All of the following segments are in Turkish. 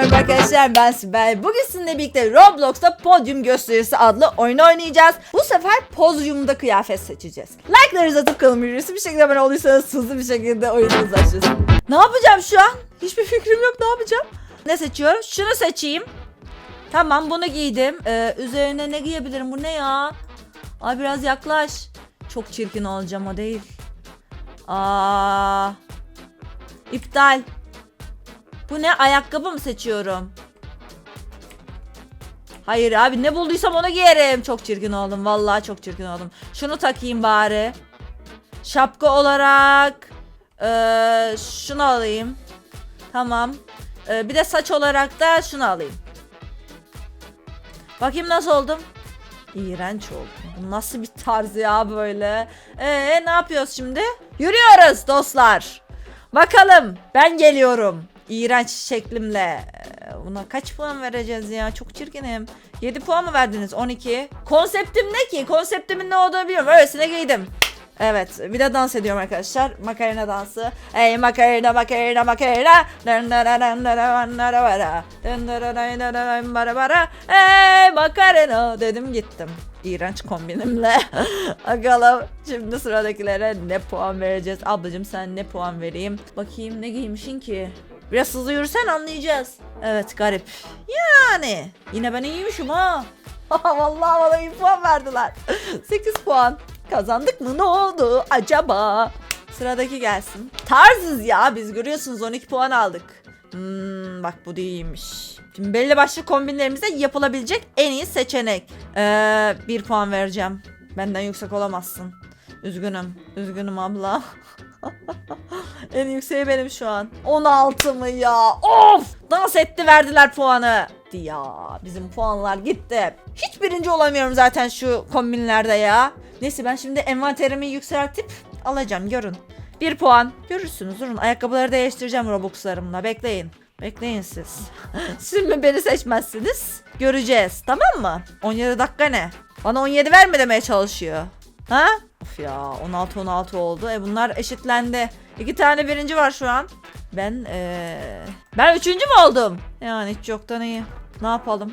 merhaba arkadaşlar ben Sibel. Bugün sizinle birlikte Roblox'ta Podyum Gösterisi adlı oyun oynayacağız. Bu sefer podyumda kıyafet seçeceğiz. Like'larınızı atıp kanalıma üyesi bir şekilde abone olduysanız hızlı bir şekilde oyunumuza başlasın. Ne yapacağım şu an? Hiçbir fikrim yok ne yapacağım? Ne seçiyorum? Şunu seçeyim. Tamam bunu giydim. Ee, üzerine ne giyebilirim? Bu ne ya? Ay biraz yaklaş. Çok çirkin olacağım o değil. Aa. İptal. Bu ne? Ayakkabı mı seçiyorum? Hayır abi ne bulduysam onu giyerim. Çok çirkin oldum. Vallahi çok çirkin oldum. Şunu takayım bari. Şapka olarak eee, şunu alayım. Tamam. Eee, bir de saç olarak da şunu alayım. Bakayım nasıl oldum? İğrenç oldum. Bu nasıl bir tarz ya böyle? Ee ne yapıyoruz şimdi? Yürüyoruz dostlar. Bakalım ben geliyorum. İğrenç şeklimle. Ee, Buna kaç puan vereceğiz ya? Çok çirkinim. 7 puan mı verdiniz? 12. Konseptim ne ki? Konseptimin ne olduğunu biliyorum. Öylesine giydim. Evet bir de dans ediyorum arkadaşlar. Makarena dansı. Ey makarena makarena makarena. Ey makarena dedim gittim. İğrenç kombinimle. Bakalım şimdi sıradakilere ne puan vereceğiz. Ablacığım sen ne puan vereyim? Bakayım ne giymişin ki? Biraz hızlı yürüsen anlayacağız. Evet garip. Yani yine ben iyiymişim ha. Vallahi bana iyi puan verdiler. 8 puan. Kazandık mı ne oldu acaba? Sıradaki gelsin. Tarzız ya biz görüyorsunuz 12 puan aldık. Hmm, bak bu da iyiymiş. Şimdi belli başlı kombinlerimizde yapılabilecek en iyi seçenek. Ee, bir puan vereceğim. Benden yüksek olamazsın. Üzgünüm. Üzgünüm abla. en yükseği benim şu an. 16 mı ya? Of! Dans etti verdiler puanı. Ya bizim puanlar gitti. Hiç birinci olamıyorum zaten şu kombinlerde ya. Neyse ben şimdi envanterimi yükseltip alacağım görün. Bir puan. Görürsünüz durun ayakkabıları değiştireceğim Robux'larımla bekleyin. Bekleyin siz. siz mi beni seçmezsiniz? Göreceğiz tamam mı? 17 dakika ne? Bana 17 verme demeye çalışıyor. Ha? Of ya 16-16 oldu. E bunlar eşitlendi. İki tane birinci var şu an. Ben ee, ben üçüncü mü oldum? Yani hiç yoktan iyi. Ne yapalım?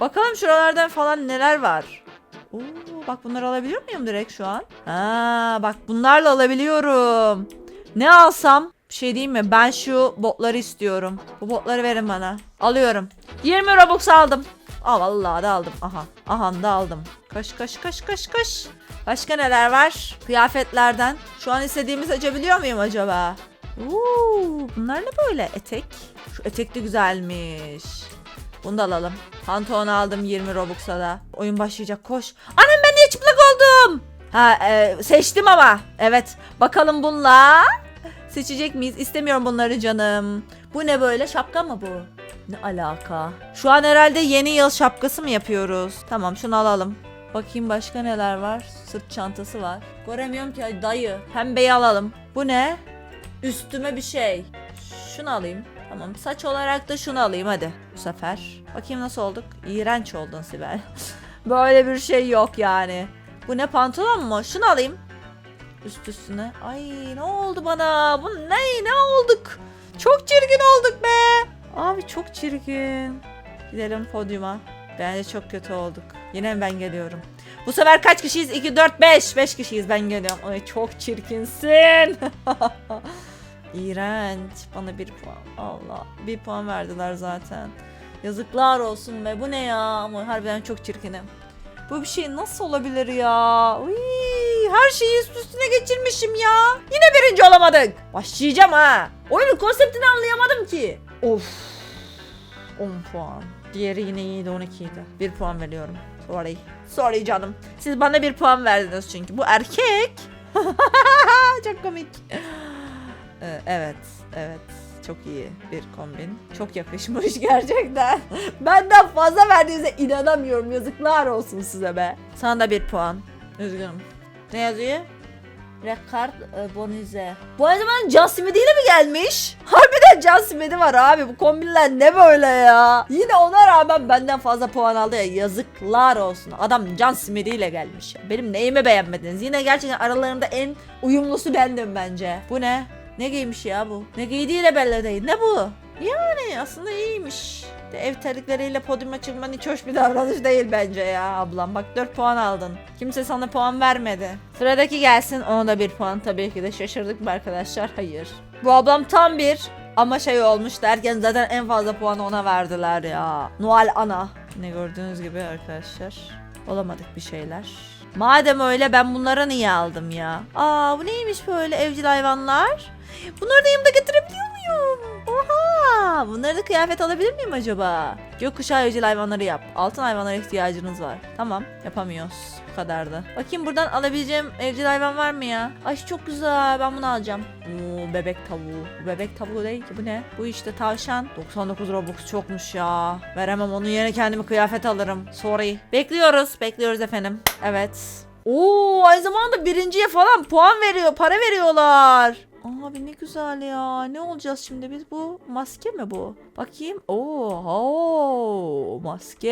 Bakalım şuralardan falan neler var. Oo, bak bunları alabiliyor muyum direkt şu an? Ha, bak bunlarla alabiliyorum. Ne alsam? Bir şey diyeyim mi? Ben şu botları istiyorum. Bu botları verin bana. Alıyorum. 20 Robux aldım. Aa vallahi da aldım. Aha. Aha da aldım. Kaş kaş kaş kaş kaş. Başka neler var? Kıyafetlerden. Şu an istediğimi seçebiliyor muyum acaba? Uuu, bunlar ne böyle? Etek. Şu etek de güzelmiş. Bunu da alalım. Pantolon aldım 20 Robux'a da. Oyun başlayacak koş. Anam ben niye çıplak oldum? Ha e, seçtim ama. Evet. Bakalım bununla. Seçecek miyiz? İstemiyorum bunları canım. Bu ne böyle? Şapka mı bu? Ne alaka? Şu an herhalde yeni yıl şapkası mı yapıyoruz? Tamam şunu alalım. Bakayım başka neler var? Sırt çantası var. Göremiyorum ki ay dayı. Pembeyi alalım. Bu ne? Üstüme bir şey. Şunu alayım. Tamam saç olarak da şunu alayım hadi bu sefer. Bakayım nasıl olduk? İğrenç oldun Sibel. Böyle bir şey yok yani. Bu ne pantolon mu? Şunu alayım. Üst üstüne. Ay ne oldu bana? Bu ne? Ne olduk? Çok çirkin olduk be. Abi çok çirkin. Gidelim podyuma. Bence çok kötü olduk. Yine ben geliyorum. Bu sefer kaç kişiyiz? 2, 4, 5. 5 kişiyiz ben geliyorum. Ay çok çirkinsin. İğrenç. Bana bir puan. Allah. Bir puan verdiler zaten. Yazıklar olsun be. Bu ne ya? Ama harbiden çok çirkinim. Bu bir şey nasıl olabilir ya? Uy, her şeyi üst üstüne geçirmişim ya. Yine birinci olamadık. Başlayacağım ha. Oyunun konseptini anlayamadım ki. Of. 10 puan. Diğeri yine iyiydi 12 idi. 1 puan veriyorum. Sorry. Sorry canım. Siz bana bir puan verdiniz çünkü. Bu erkek. Çok komik. Ee, evet, evet. Çok iyi bir kombin. Çok yakışmış gerçekten. Benden fazla verdiğinize inanamıyorum. Yazıklar olsun size be. Sana da bir puan. Üzgünüm. Ne yazıyor? Rekard e, Bonize. Bu aynı zamanda Can Smith'i mi gelmiş? Harbiden Can Smith'i var abi. Bu kombinler ne böyle ya? Yine ona rağmen benden fazla puan aldı ya. Yazıklar olsun. Adam Can ile gelmiş. Benim neyimi beğenmediniz? Yine gerçekten aralarında en uyumlusu bendim bence. Bu ne? Ne giymiş ya bu? Ne giydiğiyle belli değil. Ne bu? Yani aslında iyiymiş. Ev terlikleriyle podyuma çıkman hiç hoş bir davranış değil bence ya ablam. Bak 4 puan aldın. Kimse sana puan vermedi. Sıradaki gelsin ona da 1 puan tabii ki de şaşırdık mı arkadaşlar? Hayır. Bu ablam tam bir ama şey olmuş derken zaten en fazla puanı ona verdiler ya. Noel Ana. Ne gördüğünüz gibi arkadaşlar. Olamadık bir şeyler. Madem öyle ben bunlara niye aldım ya? Aa bu neymiş böyle evcil hayvanlar? Bunları da yanımda getirebiliyor muyum? Oha! Bunları da kıyafet alabilir miyim acaba? Gökkuşağı evcil hayvanları yap. Altın hayvanlara ihtiyacınız var. Tamam yapamıyoruz. Bu kadardı. Bakayım buradan alabileceğim evcil hayvan var mı ya? Ay çok güzel. Ben bunu alacağım. Oo, bebek tavuğu. Bu bebek tavuğu değil ki. Bu ne? Bu işte tavşan. 99 Robux çokmuş ya. Veremem onun yerine kendime kıyafet alırım. Sorry. Bekliyoruz. Bekliyoruz efendim. Evet. Oo aynı zamanda birinciye falan puan veriyor. Para veriyorlar. Abi ne güzel ya. Ne olacağız şimdi biz? Bu maske mi bu? Bakayım. Oo, maske.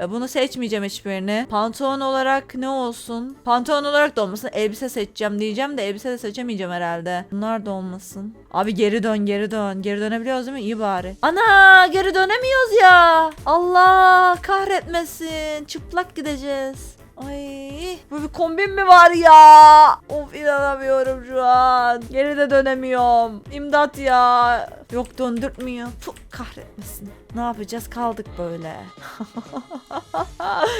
E, bunu seçmeyeceğim hiçbirini. Pantolon olarak ne olsun? Pantolon olarak da olmasın. Elbise seçeceğim diyeceğim de elbise de seçemeyeceğim herhalde. Bunlar da olmasın. Abi geri dön geri dön. Geri dönebiliyoruz değil mi? İyi bari. Ana geri dönemiyoruz ya. Allah kahretmesin. Çıplak gideceğiz. Ay bu bir kombin mi var ya? Of inanamıyorum şu an. Geri de dönemiyorum. İmdat ya. Yok döndürtmüyor. Puh, kahretmesin. Ne yapacağız kaldık böyle.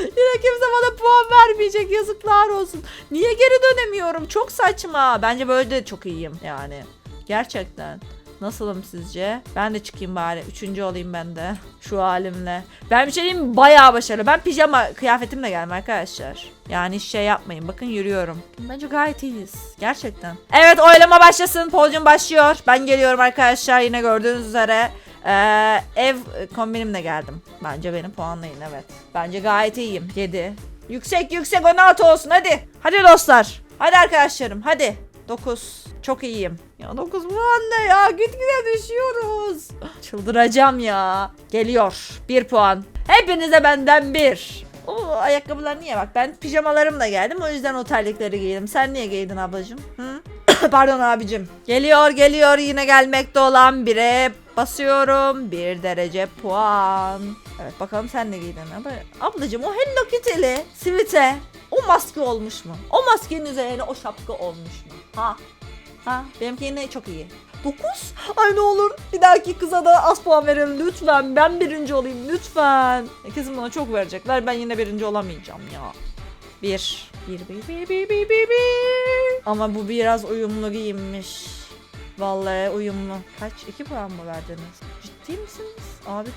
Yine kimse bana puan vermeyecek yazıklar olsun. Niye geri dönemiyorum? Çok saçma. Bence böyle de çok iyiyim yani. Gerçekten. Nasılım sizce? Ben de çıkayım bari. Üçüncü olayım ben de. Şu halimle. Ben bir şey diyeyim? Bayağı başarılı. Ben pijama kıyafetimle geldim arkadaşlar. Yani hiç şey yapmayın. Bakın yürüyorum. Bence gayet iyiyiz. Gerçekten. Evet oylama başlasın. Podyum başlıyor. Ben geliyorum arkadaşlar. Yine gördüğünüz üzere. Ee, ev kombinimle geldim. Bence beni puanlayın evet. Bence gayet iyiyim. 7. Yüksek yüksek 16 olsun hadi. Hadi dostlar. Hadi arkadaşlarım hadi. 9. Çok iyiyim. Ya 9 puan ne ya? Gitgide düşüyoruz. Çıldıracağım ya. Geliyor. 1 puan. Hepinize benden 1. O ayakkabılar niye bak ben pijamalarımla geldim o yüzden o terlikleri giydim. Sen niye giydin ablacığım? Hı? Pardon abicim. Geliyor geliyor yine gelmekte olan bire basıyorum. Bir derece puan. Evet bakalım sen ne giydin abla. Ablacığım o Hello Kitty'li sivite o maske olmuş mu? O maskenin üzerine o şapka olmuş mu? Ha? Ha? Benimki yine çok iyi. 9? Ay ne olur bir dahaki kıza da az puan verelim lütfen. Ben birinci olayım lütfen. E, Kesin bana çok verecekler. Ben yine birinci olamayacağım ya. Bir. Bir, bir, bir, bir, bir, bir, bir. Ama bu biraz uyumlu giyinmiş. Vallahi uyumlu. Kaç? iki puan mı verdiniz? Ciddi misiniz? Abi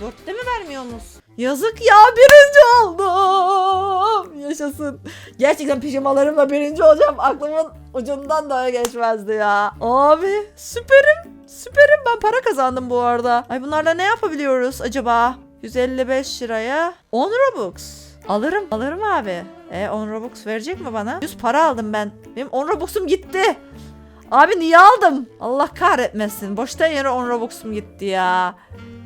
dörtte mi vermiyorsunuz? Yazık ya birinci oldum. Yaşasın. Gerçekten pijamalarımla birinci olacağım. Aklımın ucundan da geçmezdi ya. Abi süperim. Süperim ben para kazandım bu arada. Ay bunlarla ne yapabiliyoruz acaba? 155 liraya 10 Robux. Alırım. Alırım abi. E 10 Robux verecek mi bana? 100 para aldım ben. Benim 10 Robux'um gitti. Abi niye aldım? Allah kahretmesin. Boşta yere 10 Robux'um gitti ya.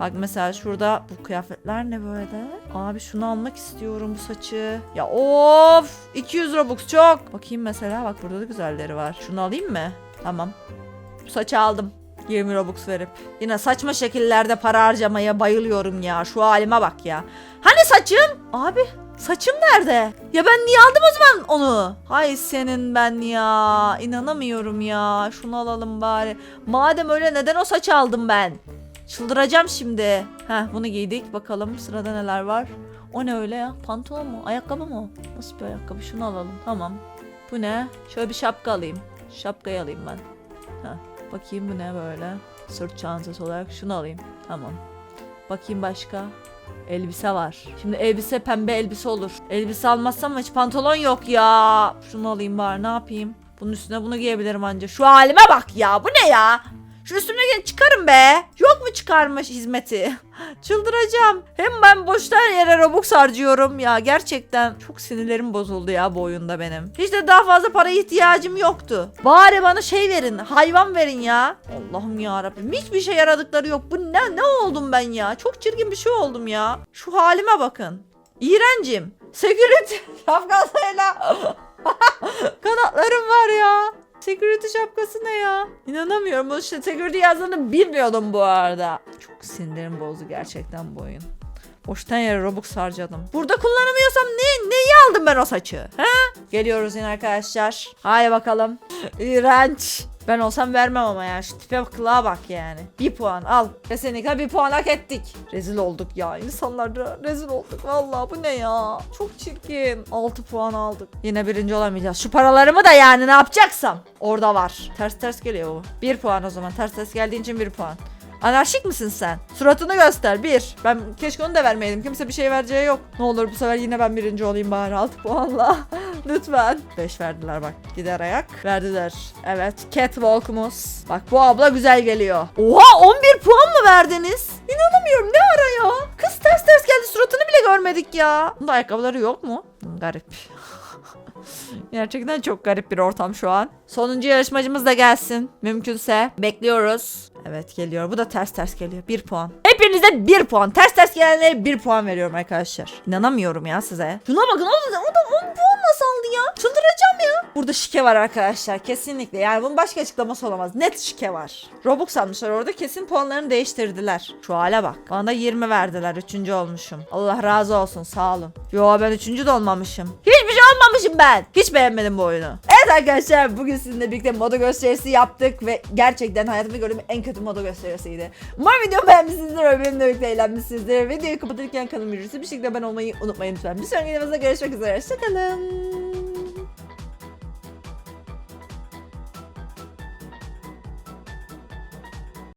Bak mesela şurada bu kıyafetler ne böyle? Abi şunu almak istiyorum bu saçı. Ya of 200 Robux çok. Bakayım mesela bak burada da güzelleri var. Şunu alayım mı? Tamam. Bu saçı aldım. 20 Robux verip. Yine saçma şekillerde para harcamaya bayılıyorum ya. Şu halime bak ya. Hani saçım? Abi saçım nerede? Ya ben niye aldım o zaman onu? Hay senin ben ya. İnanamıyorum ya. Şunu alalım bari. Madem öyle neden o saçı aldım ben? Çıldıracağım şimdi. Heh bunu giydik. Bakalım sırada neler var. O ne öyle ya? Pantolon mu? Ayakkabı mı? Nasıl bir ayakkabı? Şunu alalım. Tamam. Bu ne? Şöyle bir şapka alayım. Şapkayı alayım ben. Heh. Bakayım bu ne böyle? Sırt çantası olarak şunu alayım. Tamam. Bakayım başka. Elbise var. Şimdi elbise pembe elbise olur. Elbise almazsam hiç pantolon yok ya. Şunu alayım bari ne yapayım? Bunun üstüne bunu giyebilirim anca. Şu halime bak ya. Bu ne ya? Şu üstüme gel çıkarım be. Yok mu çıkarmış hizmeti? Çıldıracağım. Hem ben boşta yere Robux harcıyorum ya. Gerçekten çok sinirlerim bozuldu ya bu oyunda benim. Hiç de daha fazla para ihtiyacım yoktu. Bari bana şey verin. Hayvan verin ya. Allah'ım ya Rabbim. Hiçbir şey yaradıkları yok. Bu ne ne oldum ben ya? Çok çirkin bir şey oldum ya. Şu halime bakın. İğrencim. Security. Afganisa'yla. Kanatlarım var ya. Security şapkası ne ya? İnanamıyorum. Bu işte security yazdığını bilmiyordum bu arada. Çok sinirim bozdu gerçekten bu oyun. Boştan yere Robux harcadım. Burada kullanamıyorsam ne, neyi aldım ben o saçı? He? Geliyoruz yine arkadaşlar. Haydi bakalım. İğrenç. Ben olsam vermem ama ya. Şu tipe kılığa bak yani. Bir puan al. Kesinlikle bir puan hak ettik. Rezil olduk ya. İnsanlara rezil olduk. Vallahi bu ne ya? Çok çirkin. 6 puan aldık. Yine birinci olamayacağız. Şu paralarımı da yani ne yapacaksam. Orada var. Ters ters geliyor bu. Bir puan o zaman. Ters ters geldiğin için bir puan. Anarşik misin sen? Suratını göster. Bir. Ben keşke onu da vermeyeydim. Kimse bir şey vereceği yok. Ne olur bu sefer yine ben birinci olayım bari 6 puanla. Lütfen. 5 verdiler bak. Gider ayak. Verdiler. Evet. Catwalk'umuz. Bak bu abla güzel geliyor. Oha 11 puan mı verdiniz? İnanamıyorum ne ara ya? Kız ters ters geldi suratını bile görmedik ya. Bunda ayakkabıları yok mu? Hmm, Garip. Gerçekten çok garip bir ortam şu an. Sonuncu yarışmacımız da gelsin. Mümkünse. Bekliyoruz. Evet geliyor. Bu da ters ters geliyor. Bir puan. Hepinize bir puan. Ters ters gelenlere bir puan veriyorum arkadaşlar. İnanamıyorum ya size. Şuna bakın o da, o da 10 puan nasıl aldı ya? Çıldıracağım ya. Burada şike var arkadaşlar. Kesinlikle. Yani bunun başka açıklaması olamaz. Net şike var. Robux almışlar orada. Kesin puanlarını değiştirdiler. Şu hale bak. Bana da 20 verdiler. Üçüncü olmuşum. Allah razı olsun. Sağ olun. Yo ben üçüncü de olmamışım. Hiçbir şey olmamışım ben. Hiç beğenmedim bu oyunu. Evet arkadaşlar bugün sizinle birlikte moda gösterisi yaptık ve gerçekten hayatımda gördüğüm en kötü moda gösterisiydi. Umarım videomu beğenmişsinizdir ve benimle birlikte eğlenmişsinizdir. Videoyu kapatırken kanalımı ücretsiz bir şekilde ben olmayı unutmayın lütfen. Bir sonraki videomuzda görüşmek üzere. Hoşçakalın.